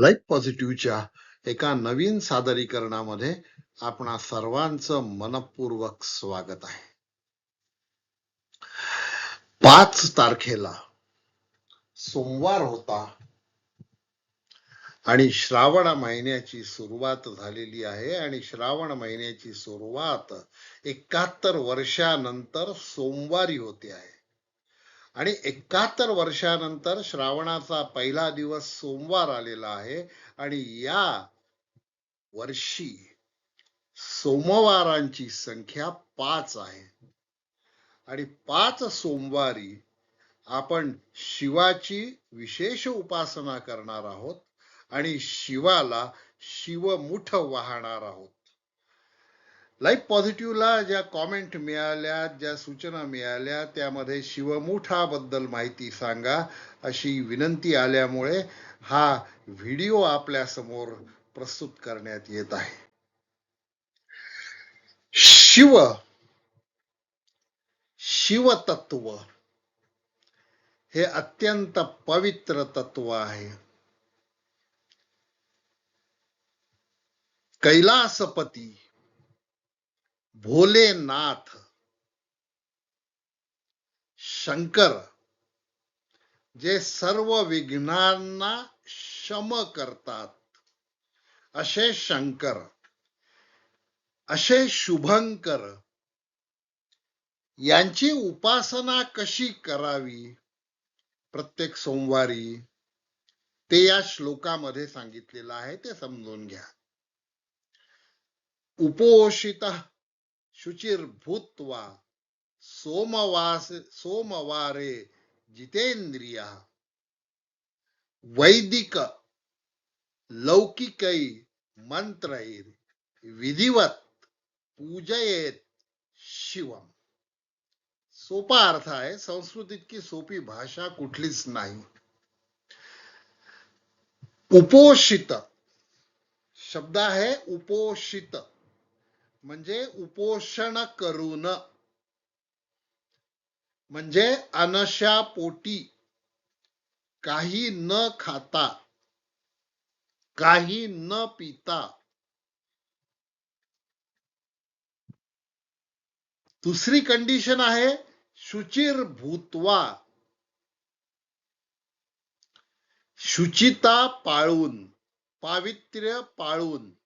Life पॉझिटिव्हच्या एका नवीन सादरीकरणामध्ये आपणा सर्वांचं मनपूर्वक स्वागत आहे. पाच तारखेला सोमवार होता आणि श्रावण महिन्याची सुरुवात झालेली आहे आणि श्रावण महिन्याची सुरुवात एकाहत्तर वर्षानंतर सोमवारी होते आहे. आणि एकाहत्तर वर्षानंतर श्रावणाचा पहिला दिवस सोमवार आलेला आहे. आणि या वर्षी सोमवारांची संख्या पाच आहे. आणि पाच सोमवारी आपण शिवाची विशेष उपासना करणार आहोत. आणि शिवाला शिवमुठ वाहणार आहोत. लाईफ पॉझिटिव्हला ज्या कॉमेंट मिळाल्या ज्या सूचना मिळाल्या त्यामध्ये शिवमुठाबद्दल माहिती सांगा अशी विनंती आल्यामुळे हा व्हिडिओ आपल्यासमोर प्रस्तुत करण्यात येत आहे. शिव शिवतत्व हे अत्यंत पवित्र तत्व आहे. कैलासपती भोलेनाथ। शंकर जे सर्व विघ्नांना शम करतात असे शंकर असे शुभंकर यांची उपासना कशी करावी? प्रत्येक सोमवारी ते या श्लोकामध्ये सांगितलेलं आहे ते समजून घ्या. उपोषित शुचिर्भूत्वा सोमवास, सोमवारे जितेंद्रिय। वैदिक लौकिक मंत्रैर विधिवत पूजयेत शिवम। सोपा अर्थ आहे संस्कृत इतकी सोपी भाषा कुठलीच नाही। उपोषित शब्द आहे उपोषित। म्हणजे उपोषण करून. म्हणजे अनशा पोटी. काही न खाता. काही न पिता. दुसरी कंडिशन आहे शुचिर भूतवा. शुचिता पाळून. पावित्र्य पाळून.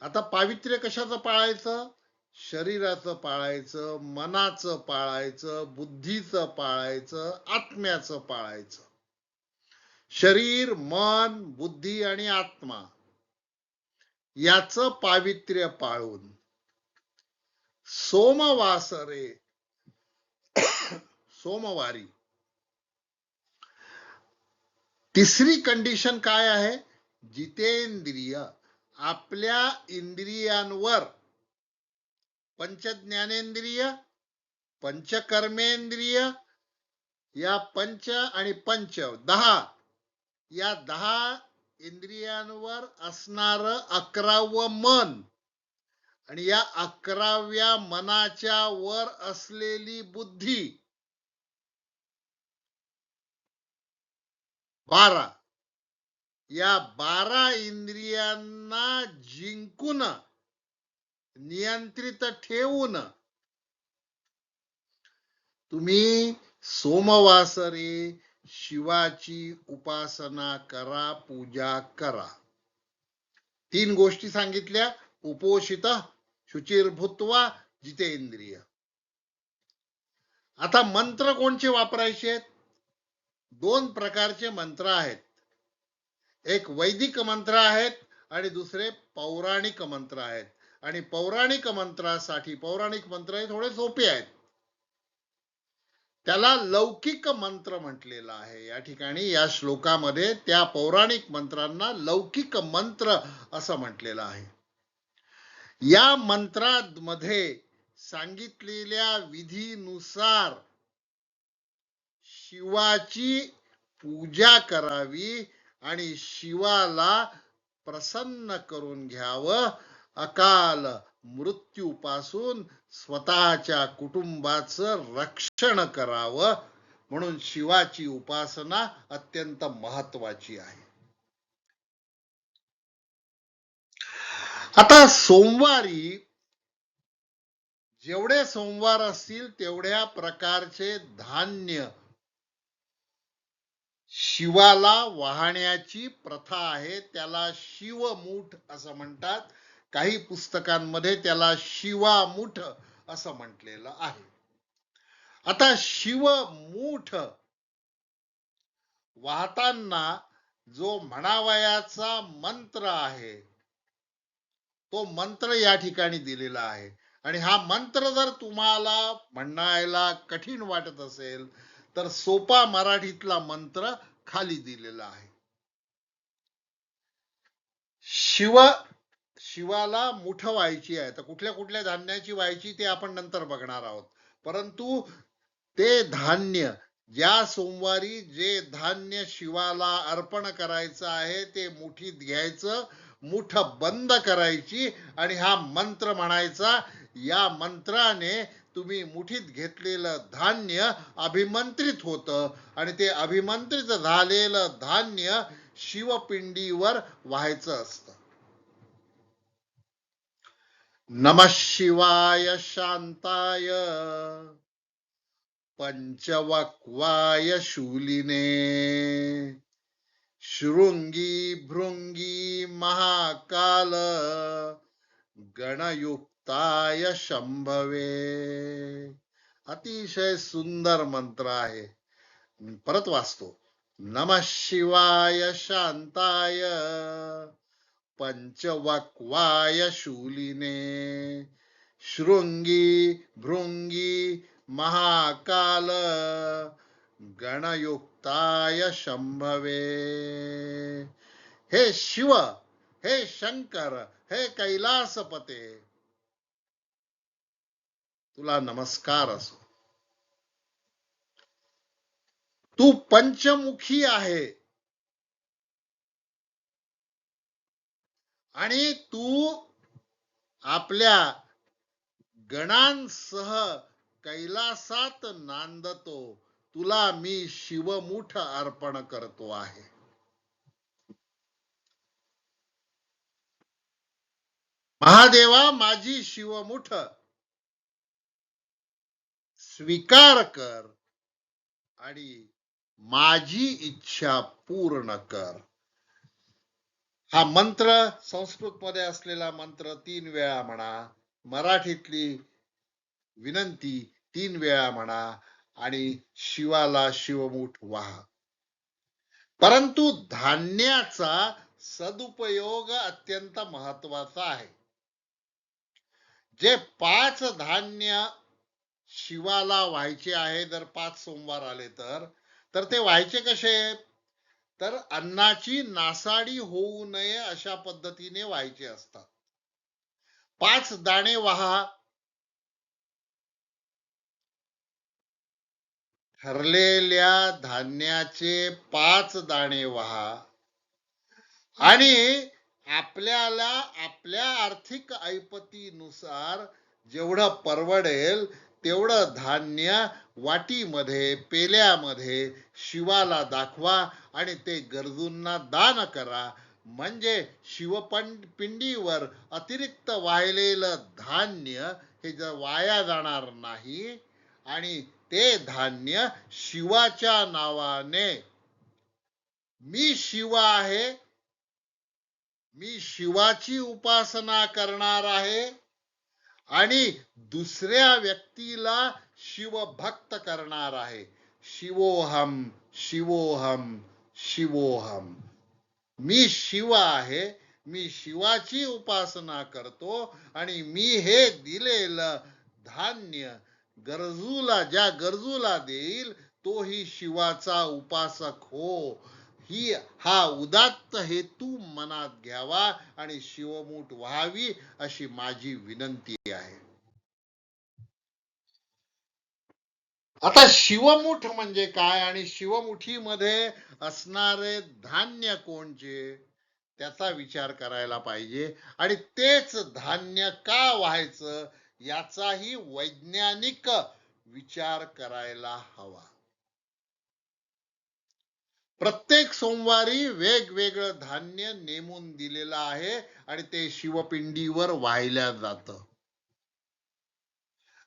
आता पावित्र्य कशाचं पाळायचं? शरीराचं पाळायचं मनाचं पाळायचं बुद्धीचं पाळायचं आत्म्याचं पाळायचं. शरीर मन बुद्धी आणि आत्मा याच पावित्र्य पाळून सोमवासरे सोमवारी. तिसरी कंडिशन काय आहे? जितेंद्रिय. आपल्या इंद्रियांवर. पंचज्ञानेंद्रिय पंचकर्मेंद्रिय या पंच आणि पंच दहा. या दहा इंद्रियांवर असणार अकरावं मन. आणि या अकराव्या मनाच्या वर असलेली बुद्धी. बारा. या बारा इंद्रियांना जिंकून नियंत्रित ठेवून तुम्ही सोमवासरे शिवाची उपासना करा पूजा करा. तीन गोष्टी सांगितल्या. उपोषित शुचिर्भूत्वा जितेंद्रिय. आता मंत्र कोणचे वापरायचे आहेत? दोन प्रकारचे मंत्र आहेत. एक वैदिक मंत्र आहेत आणि दुसरे पौराणिक मंत्र आहेत. आणि पौराणिक मंत्रासाठी पौराणिक मंत्र हे थोडे सोपे आहेत. त्याला लौकिक मंत्र म्हटलेला आहे. या ठिकाणी या श्लोकामध्ये त्या पौराणिक मंत्रांना लौकिक मंत्र असं म्हटलेलं आहे. या मंत्रामध्ये सांगितलेल्या विधीनुसार शिवाची पूजा करावी आणि शिवाला प्रसन्न करून घ्यावं. अकाल मृत्यूपासून स्वतःच्या कुटुंबाच रक्षण करावं. म्हणून शिवाची उपासना अत्यंत महत्वाची आहे. आता सोमवारी जेवढे सोमवार असतील तेवढ्या प्रकारचे धान्य शिवाला वाहण्याची प्रथा आहे. त्याला शिवमूठ असं म्हणतात. काही पुस्तकांमध्ये त्याला शिवामूठ असं म्हटलेलं आहे. आता शिवमूठ वाहताना जो म्हणावयाचा मंत्र आहे तो मंत्र या ठिकाणी दिलेला आहे. आणि हा मंत्र जर तुम्हाला म्हणायला कठीण वाटत असेल तर सोपा मराठीतला मंत्र खाली दिलेला आहे. शिव शिवाला मुठ व्हायची आहे. तर कुठल्या कुठल्या धान्याची व्हायची ते आपण नंतर बघणार आहोत. परंतु ते धान्य ज्या सोमवारी जे धान्य शिवाला अर्पण करायचं आहे ते मुठीत घ्यायचं मुठ बंद करायची आणि हा मंत्र म्हणायचा या मंत्राने तुम्ही मुठीत घेतलेलं धान्य अभिमंत्रित होतं. आणि ते अभिमंत्रित झालेलं धान्य शिवपिंडीवर व्हायचं असतं. नम शिवाय शांताय. पंचवक्वाय शूलिने. शृंगी भृंगी महाकाल. ताय शंभवे. अतिशय सुंदर मंत्र आहे. परत वाचतो. नम शिवाय शांताय. पंचवक्वाय शूलिने. शृंगी भृंगी महाकाल. गणयुक्ताय शंभवे. हे शिव हे शंकर हे कैलासपते. तुला नमस्कार असो. तू पंचमुखी आहे. आणि तू आपल्या गणांसह कैलासात नांदतो. तुला मी शिवमुठ अर्पण करतो आहे. महादेवा माझी शिवमुठ स्वीकार कर आणि माझी इच्छा पूर्ण कर. हा मंत्र संस्कृत मध्ये असलेला मंत्र तीन वेळा म्हणा मराठीतली विनंती तीन वेळा म्हणा आणि शिवाला शिवमूठ व्हा. परंतु धान्याचा सदुपयोग अत्यंत महत्त्वाचा आहे. जे पाच धान्य शिवाला व्हायचे आहे जर पाच सोमवार आले तर तर ते व्हायचे कसे? तर अन्नाची नासाडी होऊ नये अशा पद्धतीने व्हायचे असतात. पाच दाणे वहा. ठरलेल्या धान्याचे पाच दाणे वहा. आणि आपल्याला आपल्या आर्थिक ऐपतीनुसार जेवढं परवडेल तेवढं धान्य वाटीमध्ये पेल्यामध्ये शिवाला दाखवा आणि ते गरजूंना दान करा. म्हणजे शिवपं पिंडीवर अतिरिक्त वाहिलेलं धान्य हे जर वाया जाणार नाही आणि ते धान्य शिवाच्या नावाने मी शिव आहे मी शिवाची उपासना करणार आहे आणि दुसऱ्या व्यक्तीला शिवभक्त करणार आहे. शिवोहम शिवोहम शिवोहम. मी शिव आहे मी शिवाची उपासना करतो आणि मी हे दिलेलं धान्य गरजूला ज्या गरजूला देईल तोही शिवाचा उपासक हो. ही हा उदात्त हेतू मनात घ्यावा आणि शिवमूठ व्हावी अशी माझी विनंती आहे. आता शिवमुठ म्हणजे काय आणि शिवमुठीमध्ये असणारे धान्य कोणचे? त्याचा विचार करायला पाहिजे. आणि तेच धान्य का व्हायचं याचाही वैज्ञानिक विचार करायला हवा. प्रत्येक सोमवारी वेगवेगळं धान्य नेमून दिलेलं आहे आणि ते शिवपिंडीवर वाहिल्या जात.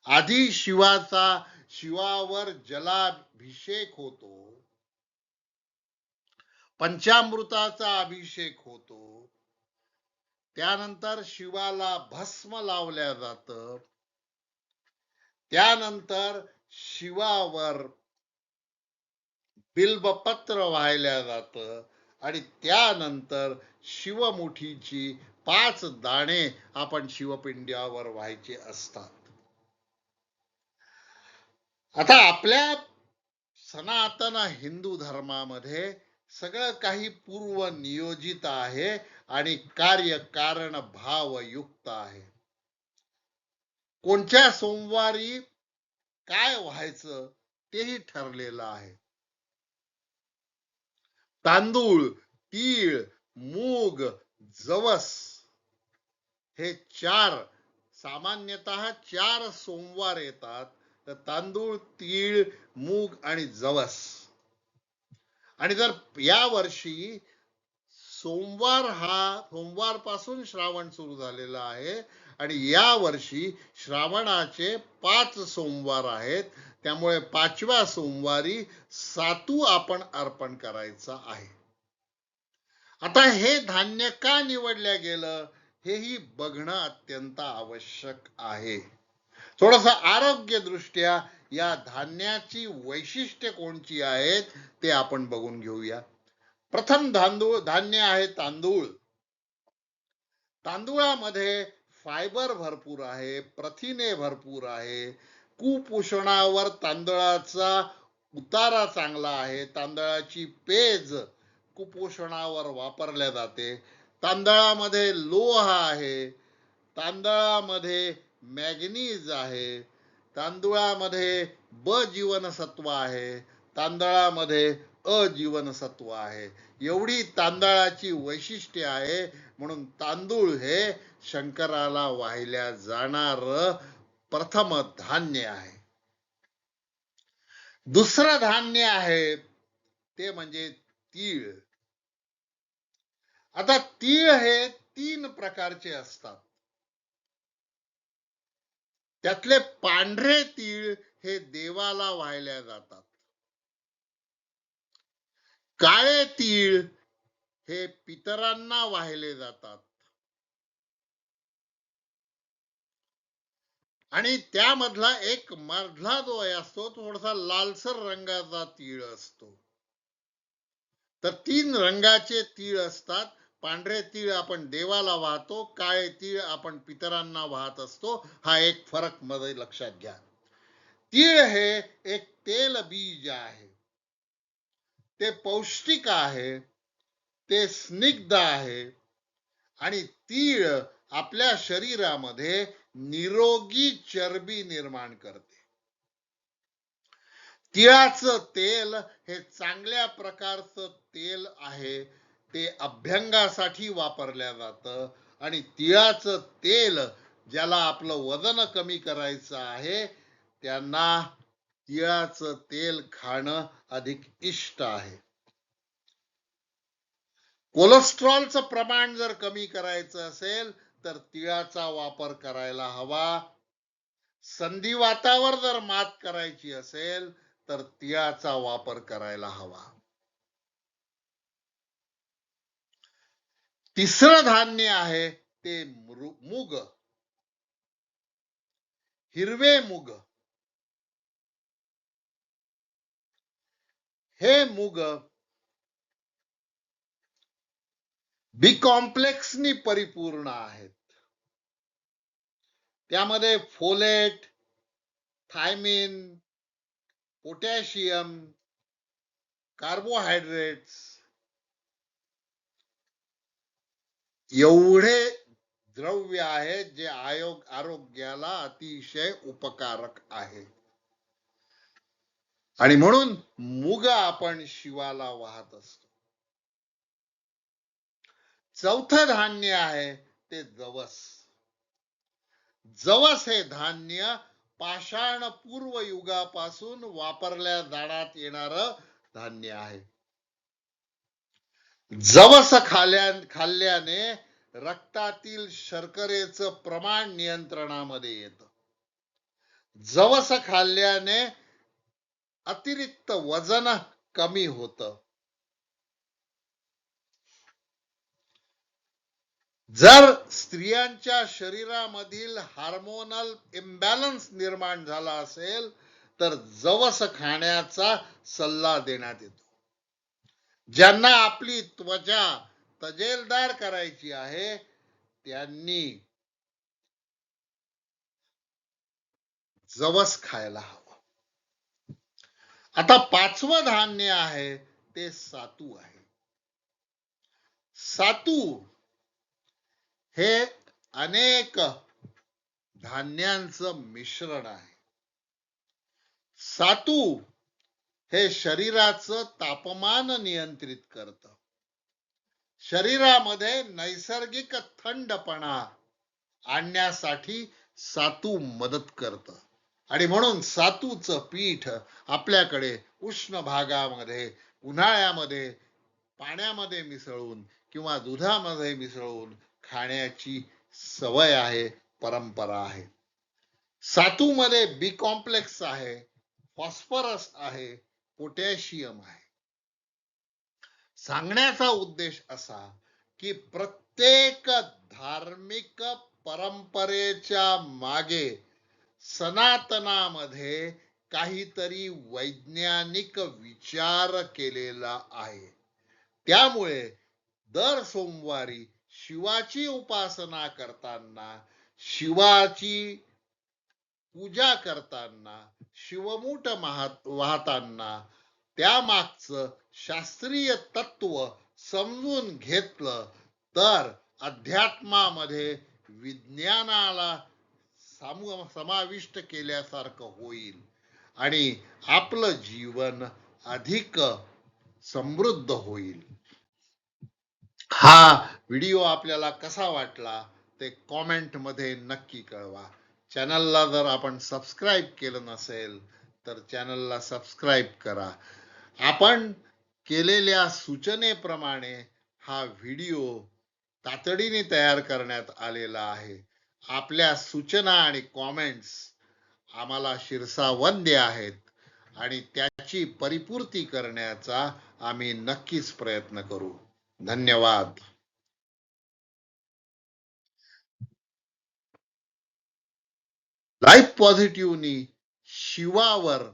आधी शिवाचा शिवावर जलाभिषेक होतो. पंचामृताचा अभिषेक होतो. त्यानंतर शिवाला भस्म लावल्या जात. त्यानंतर शिवावर बिल्बपत्र वाहिल्या जात. आणि त्यानंतर शिवमुठीची पाच दाणे आपण शिवपिंड्यावर व्हायचे असतात. आता आपल्या सनातन हिंदू धर्मामध्ये सगळं काही पूर्व नियोजित आहे आणि कार्य कारण भाव युक्त आहे. कोणत्या सोमवारी काय व्हायचं तेही ठरलेलं आहे. तांदूळ तीळ मूग जवस हे चार सामान्यतः चार सोमवार येतात. तर तांदूळ तीळ मूग आणि जवस. आणि जर या वर्षी सोमवार हा सोमवारपासून श्रावण सुरू झालेला आहे. आणि या वर्षी श्रावणाचे पाच सोमवार आहेत. त्यामुळे पाचव्या सोमवारी सातू आपण अर्पण करायचा आहे. आता हे धान्य का निवडल्या गेलं हेही बघणं अत्यंत आवश्यक आहे. थोडस आरोग्य दृष्ट्या या धान्याची वैशिष्ट्य कोणची आहेत ते आपण बघून घेऊया. प्रथम तांदूळ धान्य आहे तांदूळ. तांदूळामध्ये फायबर भरपूर आहे प्रथिने भरपूर आहे कुपोषणावर तांदळाचा उतारा चांगला आहे. तांदळाची पेज कुपोषणावर वापरल्या जाते. तांदळामध्ये लोह आहे. तांदळामध्ये मॅग्नीज आहे. तांदूळामध्ये ब जीवनसत्व आहे. तांदळामध्ये अजीवनसत्व आहे. एवढी तांदळाची वैशिष्ट्ये आहे. म्हणून तांदूळ हे शंकराला वाहिल्या जाणार प्रथम धान्य आहे. दुसरं धान्य आहे ते म्हणजे तीळ. आता तीळ हे तीन प्रकारचे असतात. त्यातले पांढरे तीळ हे देवाला वाहिल्या जातात. काळे तीळ हे पितरांना वाहिले जातात. आणि त्यामधला एक मधला जो आहे असतो तो थोडासा लालसर रंगाचा तीळ असतो. तर तीन रंगाचे तीळ असतात. पांढरे तीळ आपण देवाला वाहतो काळे तीळ आपण पितरांना वाहत असतो. हा एक फरकमध्ये लक्षात घ्या. तीळ हे एक तेल बीज आहे. ते पौष्टिक आहे. ते स्निग्ध आहे. आणि तीळ आपल्या शरीरामध्ये निरोगी चरबी निर्माण करते. तिळाचं तेल हे चांगल्या प्रकारचं तेल आहे. ते अभ्यंगासाठी वापरल्या जातं आणि तिळाचं तेल ज्याला आपलं वजन कमी करायचं आहे त्यांना तिळाचं तेल खाणं अधिक इष्ट आहे. कोलेस्ट्रॉलचं प्रमाण जर कमी करायचं असेल तर तिळाचा वापर करायला हवा. संधिवातावर जर मात करायची असेल तर तिळाचा वापर करायला हवा. तिसरं धान्य आहे ते मुग. हिरवे मूग. हे मूग बी कॉम्प्लेक्सनी परिपूर्ण आहेत. त्यामध्ये फोलेट थायमिन पोटॅशियम कार्बोहायड्रेट्स एवढे द्रव्य आहेत जे आयोग आरोग्याला अतिशय उपकारक आहे. आणि म्हणून मुग आपण शिवाला वाहत असतो. चौथं धान्य आहे ते जवस. जवस हे धान्य पाषाण पूर्व युगापासून वापरल्या जाण्यात येणार धान्य आहे. जवस खाल्या खाल्ल्याने रक्तातील शर्करेच प्रमाण नियंत्रणामध्ये येत. जवस खाल्ल्याने अतिरिक्त वजन कमी होतं. जर स्त्रियांच्या शरीरामधील हार्मोनल इम्बॅलन्स निर्माण झाला असेल तर जवस खाण्याचा सल्ला देण्यात येतो. ज्यांना आपली त्वचा तजेलदार करायची आहे त्यांनी जवस खायला हवं. आता पाचवं धान्य आहे ते सातू आहे. सातू हे अनेक धान्यांचं मिश्रण आहे. सातू हे शरीराचं तापमान नियंत्रित करत. शरीरामध्ये नैसर्गिक थंडपणा आणण्यासाठी सातू मदत करत. आणि म्हणून सातूचं पीठ आपल्याकडे उष्ण भागामध्ये उन्हाळ्यामध्ये पाण्यामध्ये मिसळून किंवा दुधामध्ये मिसळून खाण्याची सवय आहे परंपरा आहे. सातूमध्ये बी कॉम्प्लेक्स आहे फॉस्फरस आहे पोटॅशियम आहे. सांगण्याचा उद्देश असा की प्रत्येक धार्मिक परंपरेच्या मागे सनातनामध्ये काहीतरी वैज्ञानिक विचार केलेला आहे. त्यामुळे दर सोमवारी शिवाची उपासना करताना शिवाची पूजा करताना शिवमूठ वाहताना वाहताना त्यामागचं शास्त्रीय तत्व समजून घेतलं तर अध्यात्मामध्ये विज्ञानाला सामू- समाविष्ट केल्यासारखं होईल आणि आपलं जीवन अधिक समृद्ध होईल. हा. व्हिडिओ आपल्याला कसा वाटला ते कॉमेंटमध्ये नक्की कळवा. चॅनलला जर आपण सबस्क्राईब केलं नसेल तर चॅनलला सबस्क्राईब करा. आपण केलेल्या सूचनेप्रमाणे हा व्हिडिओ तातडीने तयार करण्यात आलेला आहे. आपल्या सूचना आणि कॉमेंट्स आम्हाला शिरसावंद्य आहेत आणि त्याची परिपूर्ती करण्याचा आम्ही नक्कीच प्रयत्न करू. धन्यवाद. लाईफ पॉझिटिव्हनी शिवावर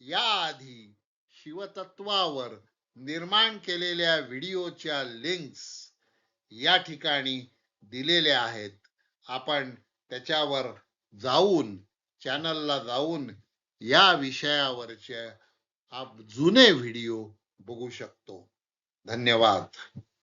याआधी शिवतत्वावर निर्माण केलेल्या व्हिडिओच्या लिंक्स या ठिकाणी दिलेल्या आहेत. आपण त्याच्यावर जाऊन चॅनलला जाऊन या विषयावरचे आप जुने व्हिडिओ बघू शकतो. धन्यवाद.